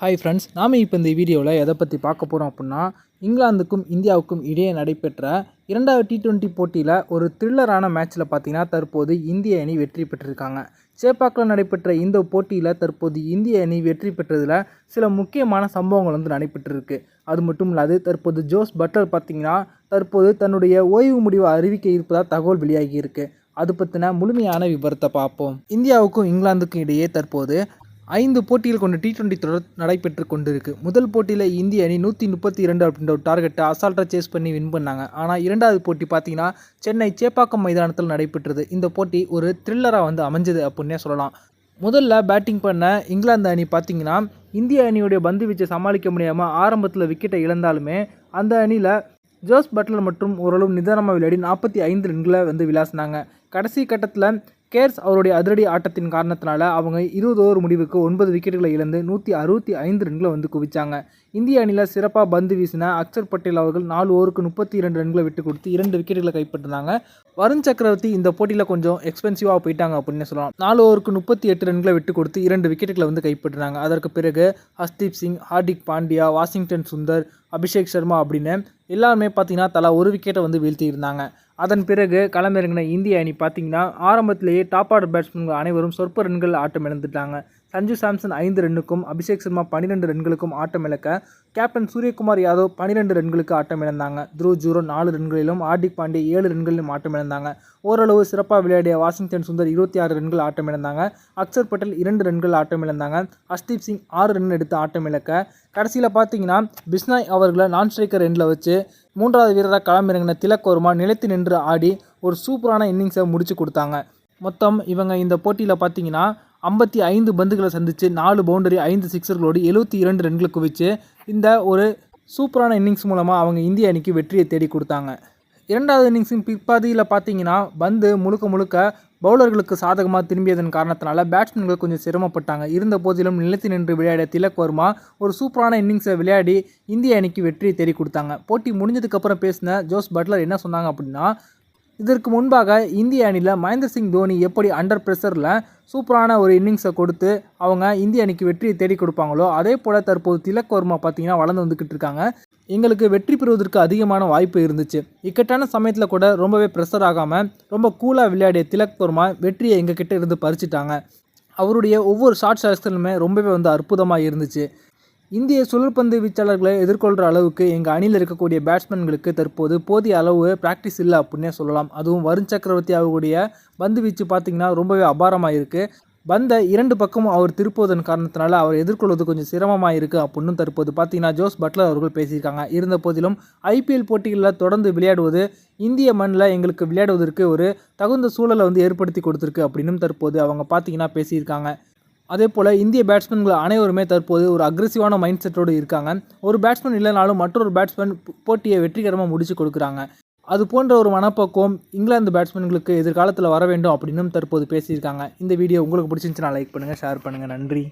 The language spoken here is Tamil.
ஹாய் ஃப்ரெண்ட்ஸ் நாம் இப்போ இந்த வீடியோவில் எதை பற்றி பார்க்க போகிறோம் அப்படின்னா இங்கிலாந்துக்கும் இந்தியாவுக்கும் இடையே நடைபெற்ற இரண்டாவது டி டுவெண்ட்டி போட்டியில் ஒரு த்ரில்லரான மேட்ச்சில் பார்த்தீங்கன்னா தற்போது இந்திய அணி வெற்றி பெற்றிருக்காங்க. சேப்பாக்கில் நடைபெற்ற இந்த போட்டியில் தற்போது இந்திய அணி வெற்றி பெற்றதில் சில முக்கியமான சம்பவங்கள் வந்து நடைபெற்றிருக்கு. அது மட்டும் இல்லாது தற்போது ஜோஸ் பட்லர் பார்த்திங்கன்னா தற்போது தன்னுடைய ஓய்வு முடிவை அறிவிக்க இருப்பதாக தகவல் வெளியாகியிருக்கு அது பற்றின முழுமையான விபரத்தை பார்ப்போம். இந்தியாவுக்கும் இங்கிலாந்துக்கும் இடையே தற்போது ஐந்து போட்டிகள் கொண்ட டி டுவெண்ட்டி தொடர் நடைபெற்று கொண்டிருக்கு. முதல் போட்டியில் இந்திய அணி நூற்றி முப்பத்தி இரண்டு அப்படின்ற ஒரு டார்கெட்டை அசால்ட்டாக சேஸ் பண்ணி வின் பண்ணாங்க. ஆனால் இரண்டாவது போட்டி பார்த்தீங்கன்னா சென்னை சேப்பாக்கம் மைதானத்தில் நடைபெற்றது. இந்த போட்டி ஒரு த்ரில்லராக வந்து அமைஞ்சது அப்படின்னே சொல்லலாம். முதல்ல பேட்டிங் பண்ண இங்கிலாந்து அணி பார்த்தீங்கன்னா இந்திய அணியுடைய பந்து வீச்சை சமாளிக்க முடியாமல் ஆரம்பத்தில் விக்கெட்டை இழந்தாலுமே அந்த அணியில் ஜோஸ் பட்லர் மற்றும் ஓரளவு நிதானமாக விளையாடி நாற்பத்தி ஐந்து ரன்களை வந்து விளாசினாங்க. கடைசி கட்டத்தில் கேர்ஸ் அவருடைய அதிரடி ஆட்டத்தின் காரணத்தினால அவங்க இருபது ஓவர் முடிவுக்கு ஒன்பது விக்கெட்டுகளை இழந்து நூற்றி அறுபத்தி ஐந்து ரன்களை வந்து குவிச்சாங்க. இந்திய அணியில் சிறப்பாக பந்து வீசின அக்சர் பட்டேல் அவர்கள் நாலு ஓவருக்கு முப்பத்தி இரண்டு ரன்களை விட்டு கொடுத்து இரண்டு விக்கெட்டுகளை கைப்பற்றினாங்க. வருண் சக்கரவர்த்தி இந்த போட்டியில் கொஞ்சம் எக்ஸ்பென்சிவாக போயிட்டாங்க அப்படின்னு சொல்லலாம். நாலு ஓவருக்கு முப்பத்தி எட்டு ரன்களை விட்டு கொடுத்து இரண்டு விக்கெட்டுகளை வந்து கைப்பற்றினாங்க. அதற்கு பிறகு ஹஸ்தீப் சிங் ஹார்திக் பாண்டியா வாஷிங்டன் சுந்தர் அபிஷேக் சர்மா அப்படின்னு எல்லாருமே பார்த்தீங்கன்னா தலா ஒரு விக்கெட்டை வந்து வீழ்த்தி இருந்தாங்க அதன் பிறகு களமிறங்கின இந்திய அணி பார்த்தீங்கன்னா ஆரம்பத்திலேயே டாப் ஆர்டர் பேட்ஸ்மேன்கள் அனைவரும் சொற்ப ரன்கள் ஆட்டம் இழந்துட்டாங்க சஞ்சு சாம்சன் ஐந்து ரன்னுக்கும் அபிஷேக் சர்மா பன்னிரெண்டு ரன்களுக்கும் ஆட்டம் இழக்க கேப்டன் சூரியகுமார் யாதவ் பன்னிரெண்டு ரன்களுக்கு ஆட்டம் இழந்தாங்க. த்ரூ ஜூரோ நாலு ரன்களிலும் ஹார்திக் பாண்டே ஏழு ரன்களிலும் ஆட்டம் இழந்தாங்க. ஓரளவு சிறப்பாக விளையாடிய வாஷிங்டன் சுந்தர் இருபத்தி ஆறு ரன்கள் ஆட்டம் இழந்தாங்க. அக்சர் பட்டேல் இரண்டு ரன்கள் ஆட்டம் இழந்தாங்க. ஹர்தீப் சிங் ஆறு ரன் எடுத்து ஆட்டம் இழக்க. கடைசியில் பார்த்தீங்கன்னா பிஸ்னாய் அவர்களை நான் ஸ்ட்ரைக்கர் ரெண்டில் வச்சு மூன்றாவது வீரராக களமிறங்கின திலக் நிலைத்து நின்று ஆடி ஒரு சூப்பரான இன்னிங்ஸை முடிச்சு கொடுத்தாங்க. மொத்தம் இவங்க இந்த போட்டியில் பார்த்தீங்கன்னா ஐம்பத்தி ஐந்து பந்துகளை சந்தித்து நாலு பவுண்டரி ஐந்து சிக்ஸர்களோடு எழுபத்தி இரண்டு ரன்களை குவிச்சு இந்த ஒரு சூப்பரான இன்னிங்ஸ் மூலமாக அவங்க இந்திய அணிக்கு வெற்றியை தேடி கொடுத்தாங்க. இரண்டாவது இன்னிங்ஸின் பிற்பாதியில் பார்த்தீங்கன்னா பந்து முழுக்க முழுக்க பவுலர்களுக்கு சாதகமாக திரும்பியதன் காரணத்தினால பேட்ஸ்மேன்கள் கொஞ்சம் சிரமப்பட்டாங்க. இருந்த போதிலும் நிலைத்து நின்று விளையாடிய திலக் வர்மா ஒரு சூப்பரான இன்னிங்ஸை விளையாடி இந்திய அணிக்கு வெற்றியை தேடி கொடுத்தாங்க. போட்டி முடிஞ்சதுக்கப்புறம் பேசின ஜோஸ் பட்லர் என்ன சொன்னாங்க அப்படின்னா இதற்கு முன்பாக இந்திய அணியில் மகேந்திர சிங் தோனி எப்படி அண்டர் ப்ரெஷரில் சூப்பரான ஒரு இன்னிங்ஸை கொடுத்து அவங்க இந்திய அணிக்கு வெற்றியை தேடி கொடுப்பாங்களோ அதே போல் தற்போது திலக் வர்மா பார்த்தீங்கன்னா வளர்ந்து வந்துக்கிட்டு இருக்காங்க. எங்களுக்கு வெற்றி பெறுவதற்கு அதிகமான வாய்ப்பு இருந்துச்சு. இக்கட்டான சமயத்தில் கூட ரொம்பவே ப்ரெஷர் ஆகாமல் ரொம்ப கூலாக விளையாடிய திலக் வர்மா வெற்றியை எங்ககிட்ட இருந்து பறிச்சிட்டாங்க. அவருடைய ஒவ்வொரு ஷார்ட் செலக்ஷனுமே ரொம்பவே வந்து அற்புதமாக இருந்துச்சு. இந்திய சுழற்பந்து வீச்சாளர்களை எதிர்கொள்கிற அளவுக்கு எங்கள் அணியில் இருக்கக்கூடிய பேட்ஸ்மேன்களுக்கு தற்போது போதிய அளவு ப்ராக்டிஸ் இல்லை அப்படின்னே சொல்லலாம். அதுவும் வருண் சக்கரவர்த்தி அவர்களுடைய பந்து வீச்சு பார்த்திங்கன்னா ரொம்பவே அபாரமாக இருக்குது வந்த இரண்டு பக்கமும் அவர் திருப்புவதன் காரணத்தினால அவர் எதிர்கொள்வது கொஞ்சம் சிரமமாக இருக்குது அப்படின்னு தற்போது பார்த்தீங்கன்னா ஜோஸ் பட்லர் அவர்கள் பேசியிருக்காங்க. இருந்த போதிலும் ஐபிஎல் போட்டிகளில் தொடர்ந்து விளையாடுவது இந்திய மண்ணில் எங்களுக்கு விளையாடுவதற்கு ஒரு தகுந்த சூழலை வந்து ஏற்படுத்தி கொடுத்துருக்கு அப்படின்னும் தற்போது அவங்க பார்த்தீங்கன்னா பேசியிருக்காங்க. அதே போல் இந்திய பேட்ஸ்மேன்கள் அனைவருமே தற்போது ஒரு அக்ரெசிவான மைண்ட் செட்டோடு இருக்காங்க. ஒரு பேட்ஸ்மேன் இல்லைனாலும் மற்றொரு பேட்ஸ்மேன் போட்டியை வெற்றிகரமாக முடிச்சு கொடுக்குறாங்க. அது போன்ற ஒரு மனப்பக்குவம் இங்கிலாந்து பேட்ஸ்மேன்களுக்கு எதிர்காலத்தில் வர வேண்டும் அப்படின்னும் தற்போது பேசியிருக்காங்க. இந்த வீடியோ உங்களுக்கு பிடிச்சிருந்துச்சுன்னா லைக் பண்ணுங்கள் ஷேர் பண்ணுங்கள் நன்றி.